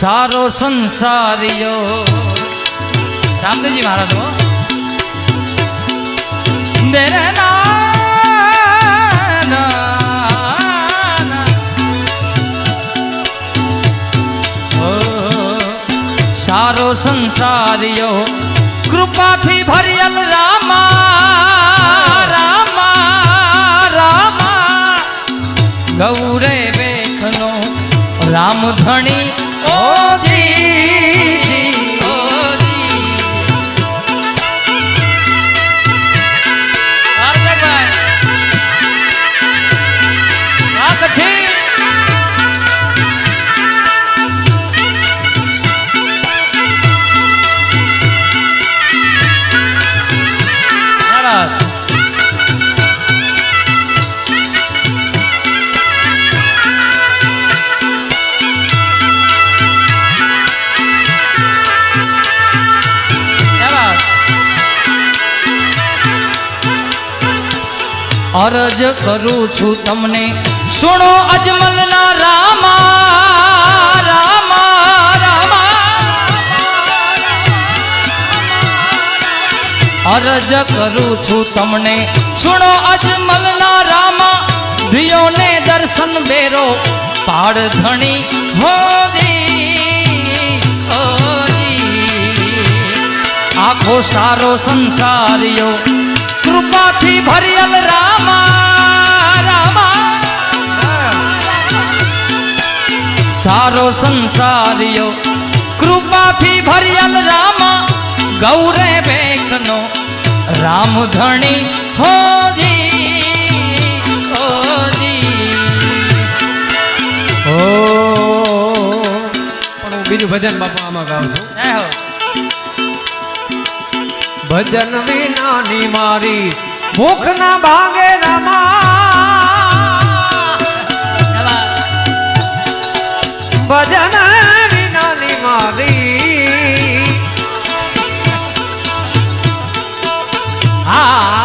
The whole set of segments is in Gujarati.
સારો સંસારિયો. રામદેવજી મહારાજ હો. સારો સંસારિયો. કૃપાથી ભરિયલ રામા રામા રામા. ગૌરે વેખનો રામ ધણી ઓજી અરજ કરું છું તમને. સુણો અજમલના રામા રામા રામા. અરજ કરું છું તમને. સુણો અજમલના રામા દિયોને દર્શન બેરો. પાડ ધણી હોજી આખો સારો સંસારિયો કૃપાથી ભરિયલ રામા રામા. સારો સંસારિયો કૃપાથી ભરિયલ રામા. ગૌરે બેકનો રામ ધણી હોજી હોજી. ઓ પણ હું બીજું ભજન બાપા આમાં ગાઉં છું. ભજન વિનાની મારી ભૂખ ના ભાગે રામા. ભજન વિનાની મારી. હા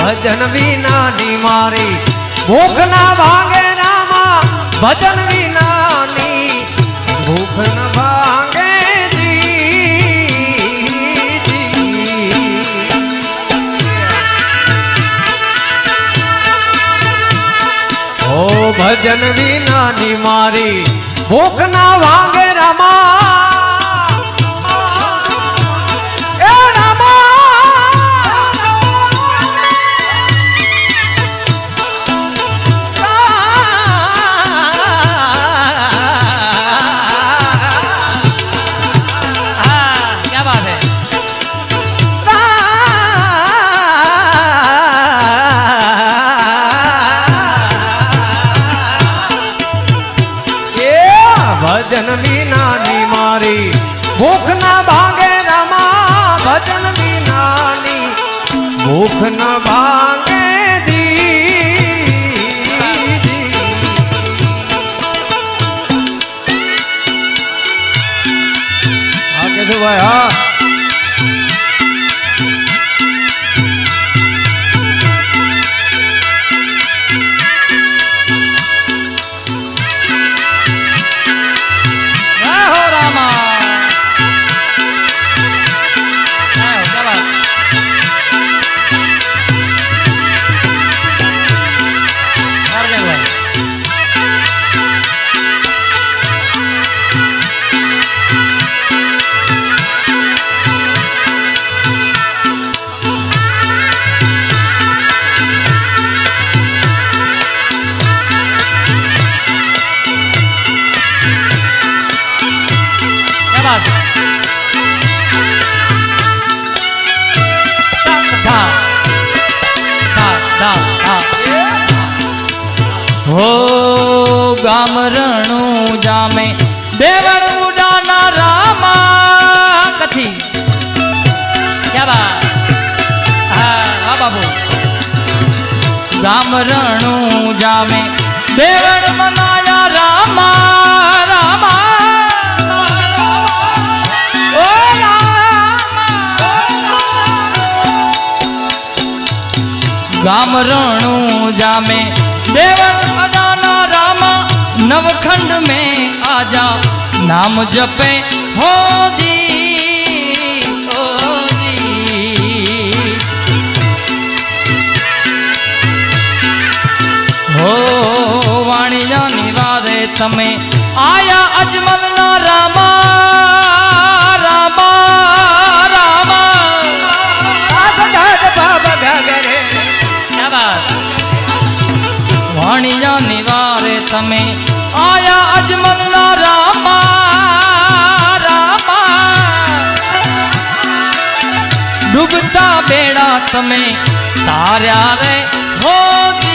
ભજન વિનાની મારી. ભૂખ ના ભાગે રામા. ભજન વિનાની. ભૂખ ના ભાગે ભજન વિનાની મારી ભૂખ ના વાગે રામા. ગામ જામે. દેવણ ઉડાના રામા કથી? ક્યા બા હા હા બાબુ રામ રણું જામે. દેવણ મનાયા રામા રામા ગામ રણું જામે. દેવન અડાના રામા નવખંડ में आजा नाम जपे हो जी हो जी હો વાણિયા નિવારે તમે આયા અજમલ ના રામા રામા રામા ક્યા બાત વાણિયા નિવારે તમે ડૂબતા બેડા તમે તાર્યા રે, હોજી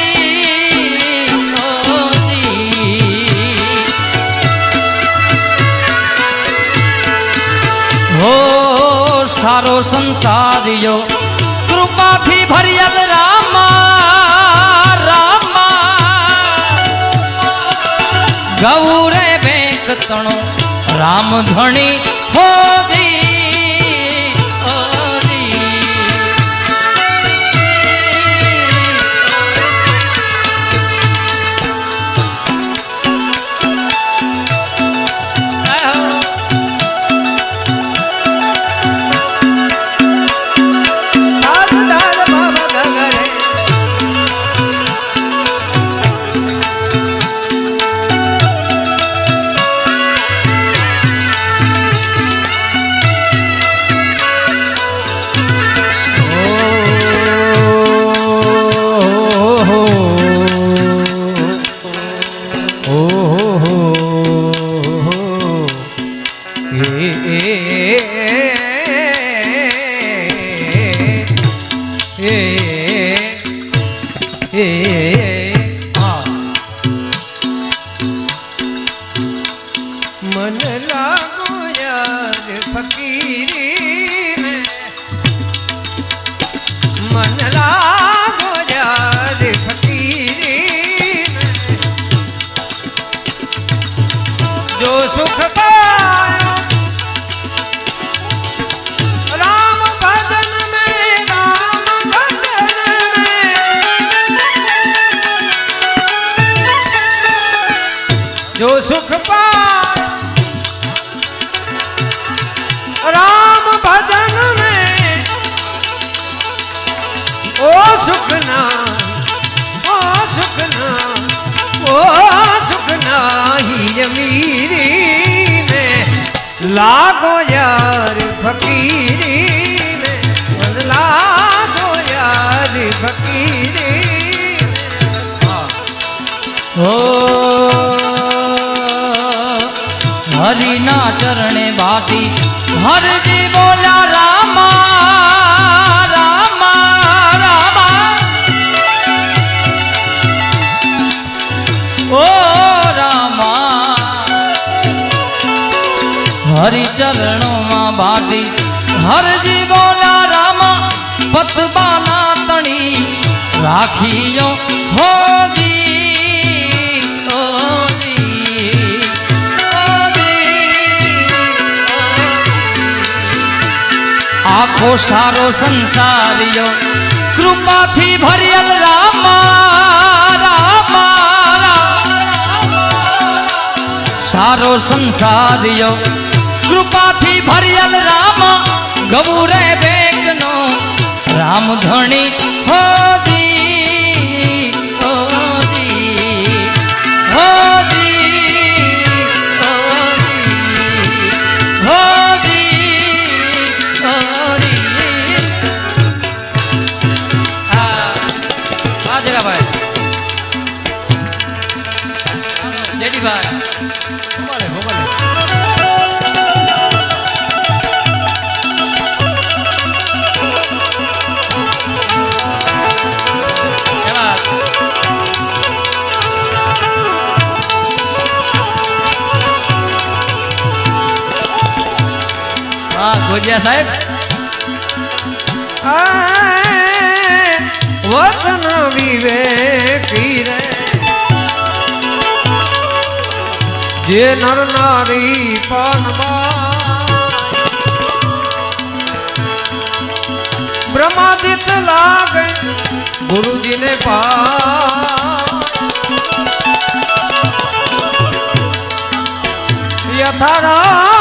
હો, સારો સંસારિયો, કૃપાથી ભરિયલ રામા રામા. ગૌરે બેક તણો રામ ધણી હોજી. મન સુખના ઓ સુખના ઓ સુખના, હીર મીરી મે લાગો યાર ફકીરી મે મન લાગો યાર ફકીરી હો. હરિના ચરણે ભાટી હરજી બોલા હરિચરણોમાં બાટી હરજી બોલ્યા રામા પતબાના તણી રાખીયો હોજી આખો સારો સંસારિયો, કૃપાથી ભરિયલ રામા રામા. સારો સંસારિયો કૃપાથી ભરિયલ રામ ગૌરે બેગનો રામ ધણી હોજી હોજી હોજી હોજી હા ગોજિયા સાહેબ વચન વિવેકી રે. જે નર નારી પાનમાં બ્રહ્માદિત લાગે ગુરુજીને પા યથાર્થ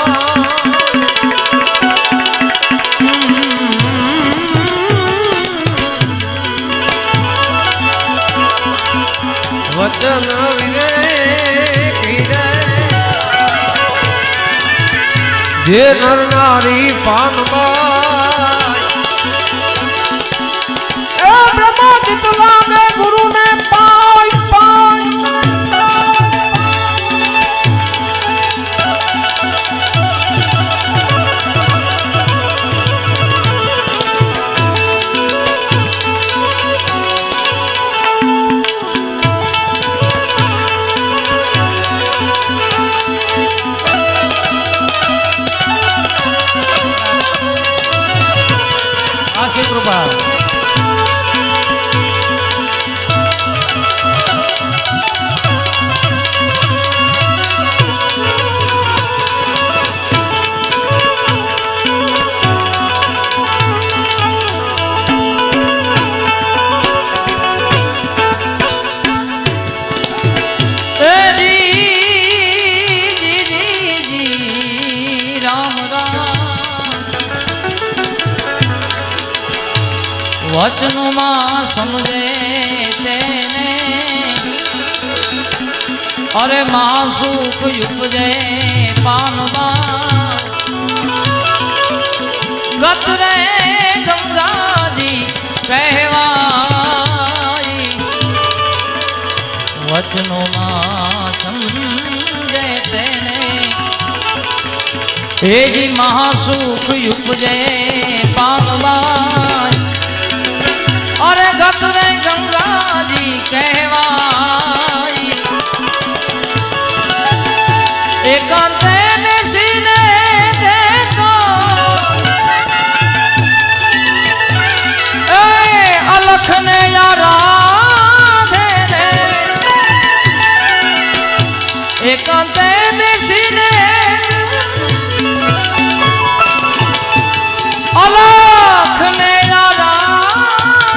જે નર નારી પાનમાં સુખ ઉપજે પાનમાં ગત રે ગંગાજી કહેવાય. વચનોમાં સમજે તેને. એજી મહાસુખ ઉપજે પાનવાય અરે ગત ગંગાજી કહેવાય. અલખને યારા રે એકાંતે બેસીને અલખને યારા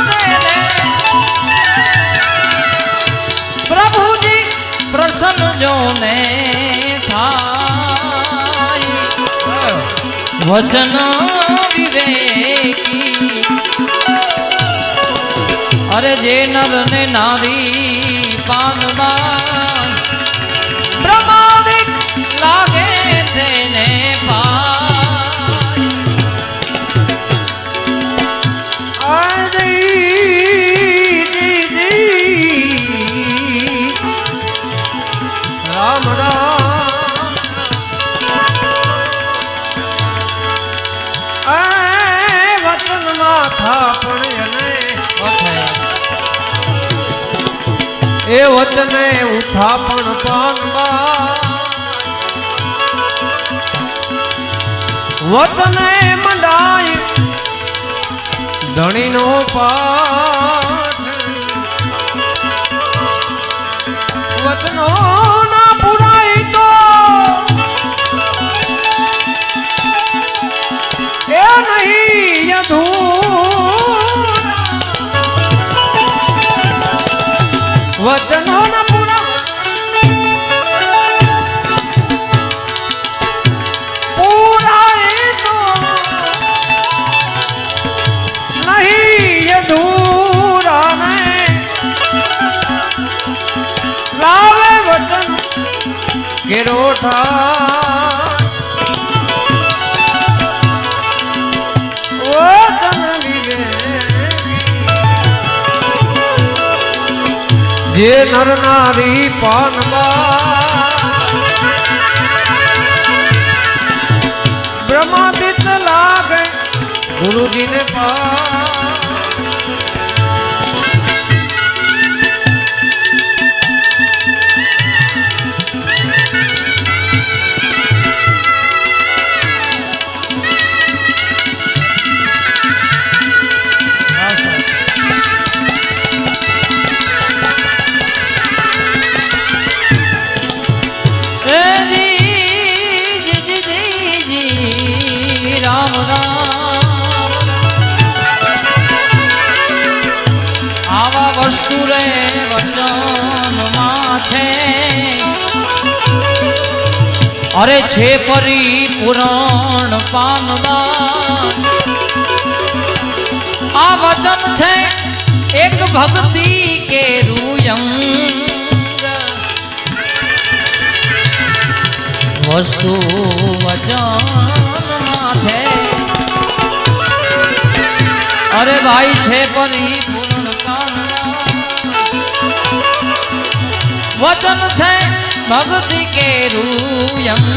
રે પ્રભુજી પ્રસન્ન જોને થાય વચન વિવેકી અરે જે નર ને નારી પાનબાન એ વચને ઉથાપણ પામવા. વચને મંડાય ધણીનો પાઠ. વચનો થા ઓ જનની જે નર નારી પાનમાં બ્રહ્માદિત લાગે ગુરુજીને પા અરે છે પરી પુરાણ પામવા. આ વચન છે એક ભક્તિ કે રૂયમ. વસ્તુ વચનમાં છે. અરે ભાઈ છે પરી વચન છે भगुतिके रूयम्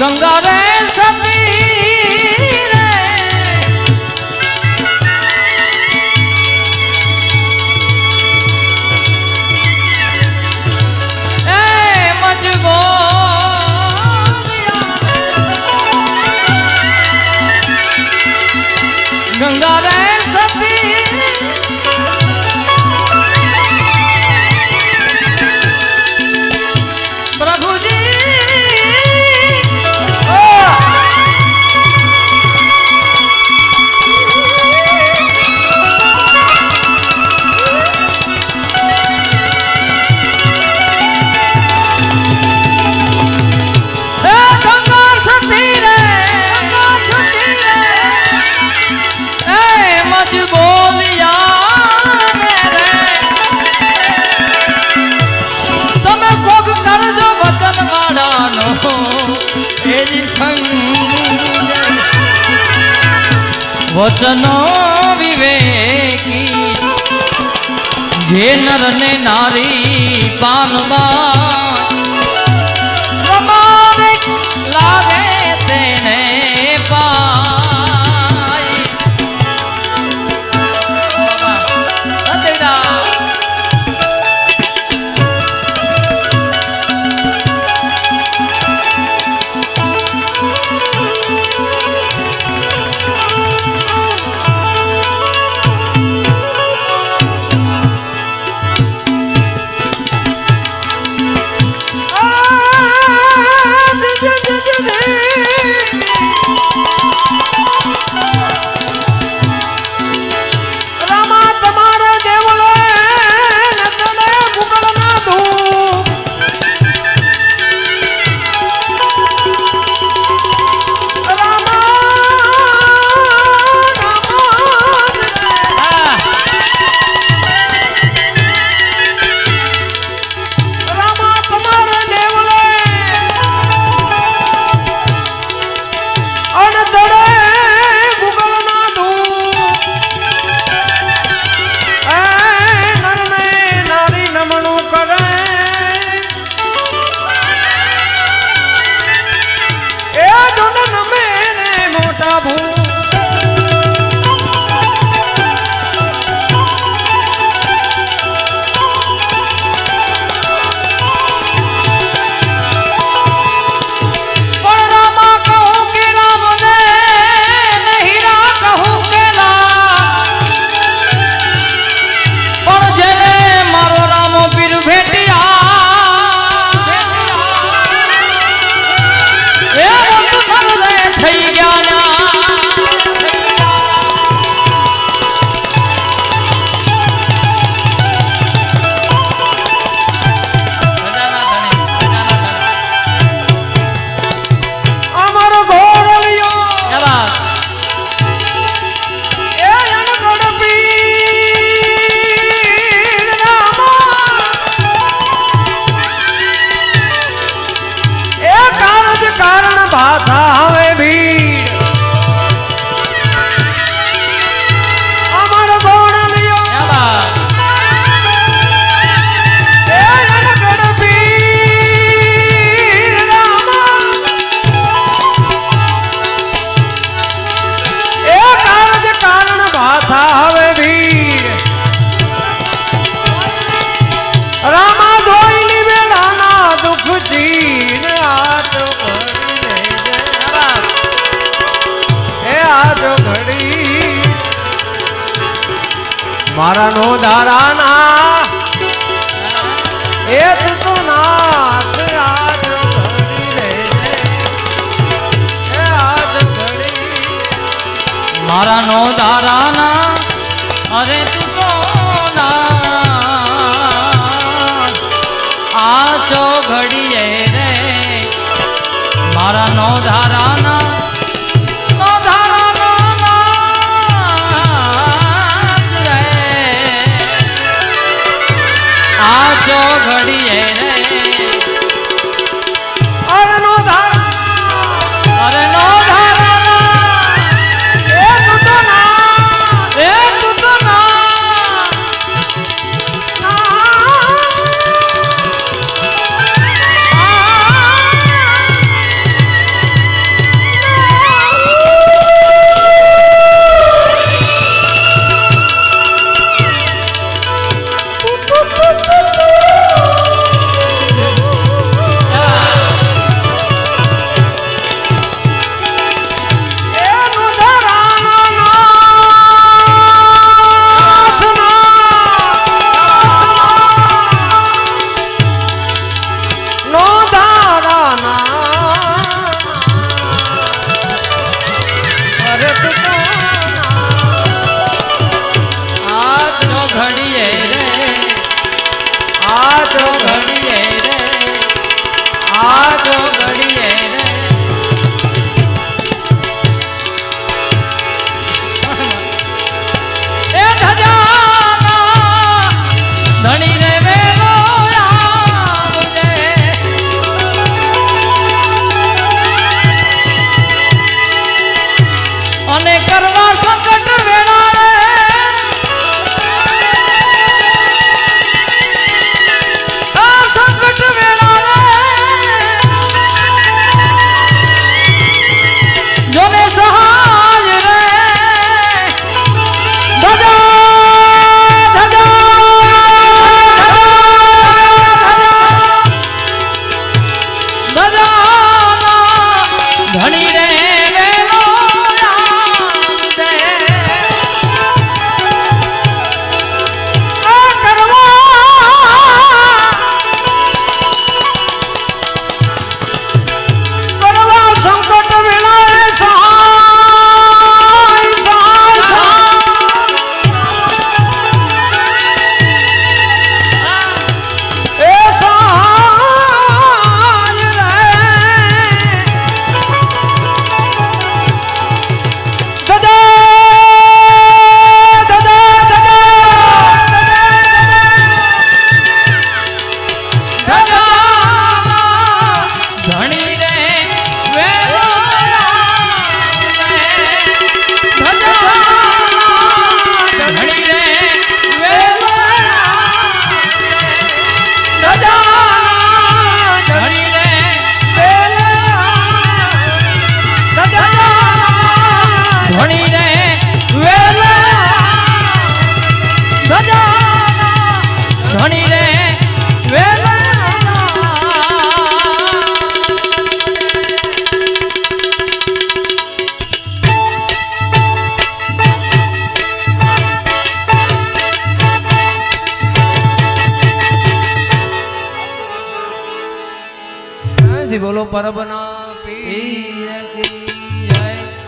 गङ्गा रे सती रे ए मजबूर Leonel. 把他。ધારાના એ તો નાથ આજ ઘડી આજ ઘડી મારા નો ધારાના, અરે તું તો આ ચો ઘડીએ રે, મારા નો ધારા